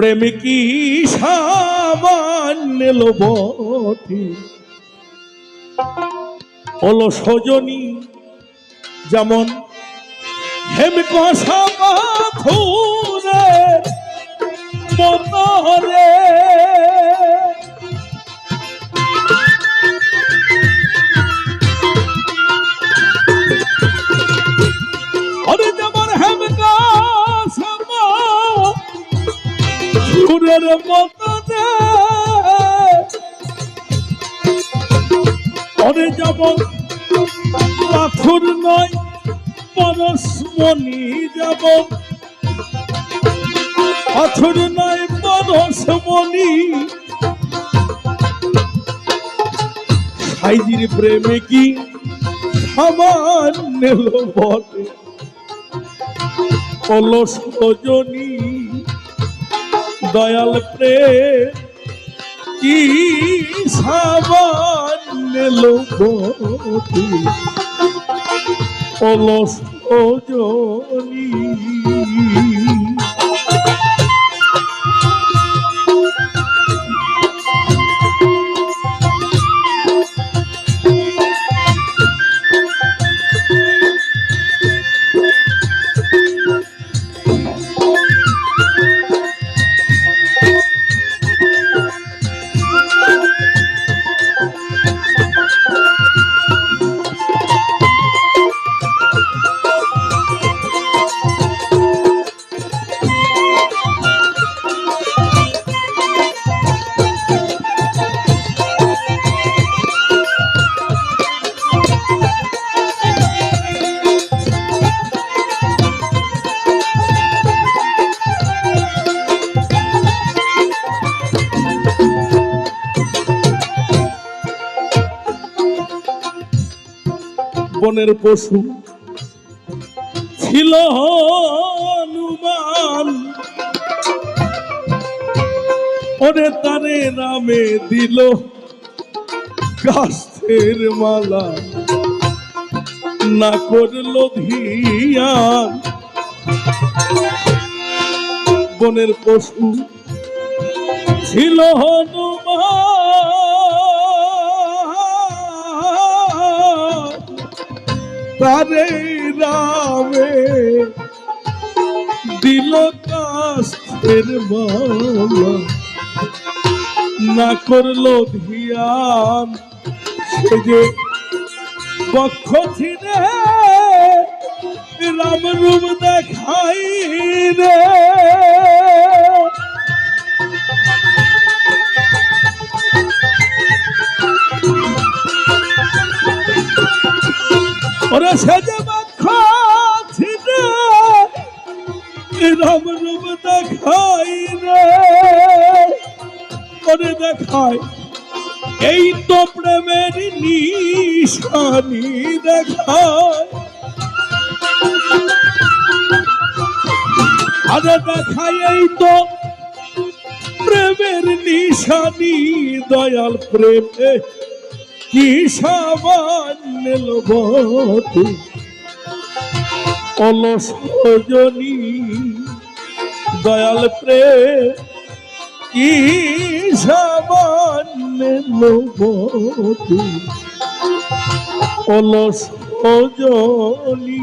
প্রেমে কি সামান্য লোভটি হলো সজনী যেমন হেম কষা পাথুরে মতরে যেমন পাথর নয়, পরশমণি যাব। পাথর নয়, পরশমণি। সাইজির প্রেমে কি সামান্য বটে? অলস রজনী, দয়াল প্রেম, কি সামান্য বটে অলস রজনী বনের পশু। ছিল হনুমান। ওরে তারে নামে দিল গাছের মালা। না করল ধিয়ান বনের পশু। ছিল হনুমান। তারে রামে দিল কাস্তের মালা। না করল ধিয়ান, সে যে পক্ষ ছিনে রাম রূপ দেখাই রে করে দেখায়। এই তো প্রেমের নিশানি দেখায়। আরে দেখায় এই তো প্রেমের নিশানি, দয়াল প্রেমে কি সামান্য লোভতে? অলস রজনী, দয়াল প্রেম কি অলস রজনী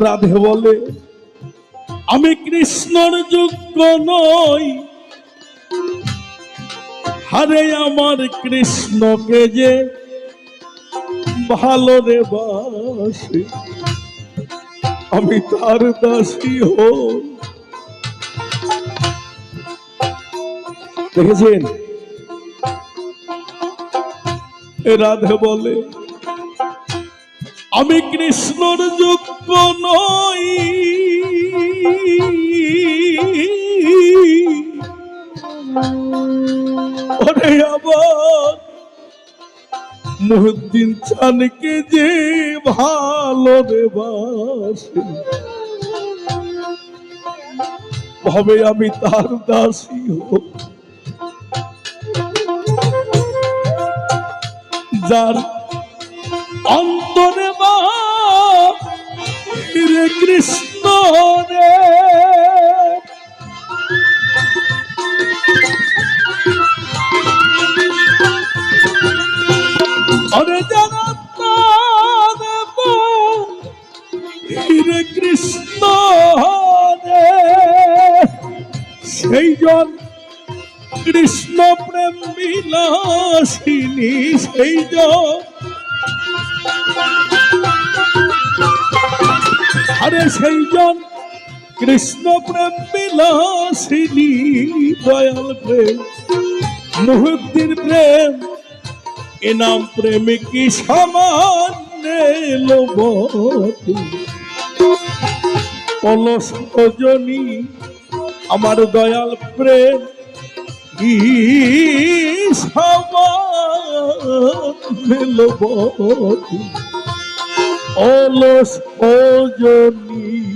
রাধে বলে, আমি কৃষ্ণর যোগ্য নই। হারে আমার কৃষ্ণকে যে ভালো রে আমি তার দাসী হই। দেখেছেন? রাধে বলে আমি কৃষ্ণর যোগ্য নই। ওরে আবার মহুদ্দিন চানকে যে ভালো রে বাসে হবে আমি তার দাসী হোক যার রে কৃষ্ণ রে অরে জগন্নাথ রে কৃষ্ণ রে সেই জন কৃষ্ণ প্রেম বিলাসিনী সেই আরে সেই জন কৃষ্ণ প্রেম বিলাসিনী দয়াল প্রেম মুহূর্তের প্রেম, এ নাম প্রেমে কি সামান্য আমার দয়াল প্রেম কি সামান্য লোবতী অলস রজনী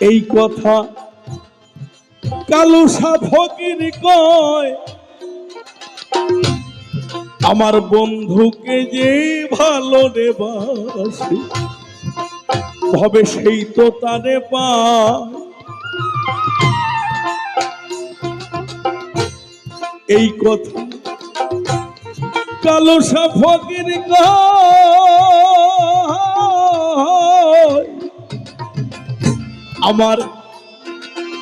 এই কথা কালো ফকির কয়, আমার বন্ধুকে যে ভালো রে বাসে ভবে সেই তো তারে পায় এই কথা কালো ফকির কয় আমার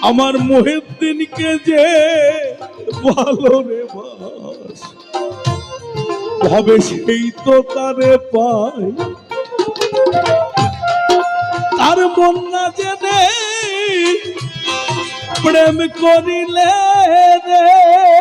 আমার মহিউদ্দিনকে যে ভালো রে বাস। ভাবে সেই তো তারে পায়। তার মন না জেনে প্রেম করিলে রে।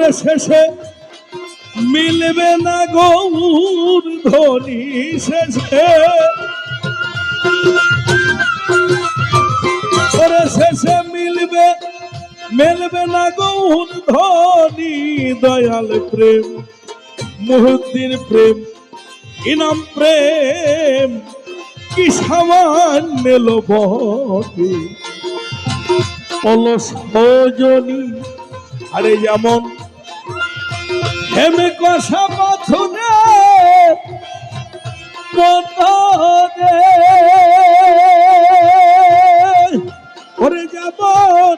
ওরে শেষে, মিলবে না গৌর ধনী শেষে। শেষে, মিলবে মিলবে না গৌর ধনী দয়াল প্রেম, মুহূর্তের প্রেম, ইনাম প্রেম, কি সামান্য লোভকে অলস ভজনী, আরে যেমন হেমে কষা পাথরে পথরে ওরে যেমন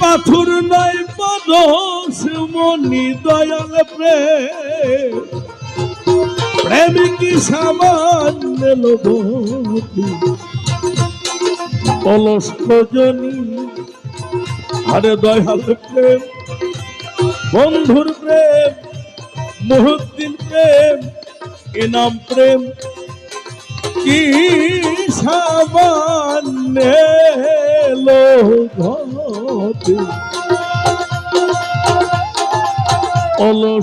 পাথর নাই পদস মনি দয়াল প্রেম। প্রেম কি সামান্য লোভী অলস রজনী আরে দয়াল প্রেম। বন্ধুর প্রেম মুহূর্তিন প্রেম ইনাম প্রেম। কি জনী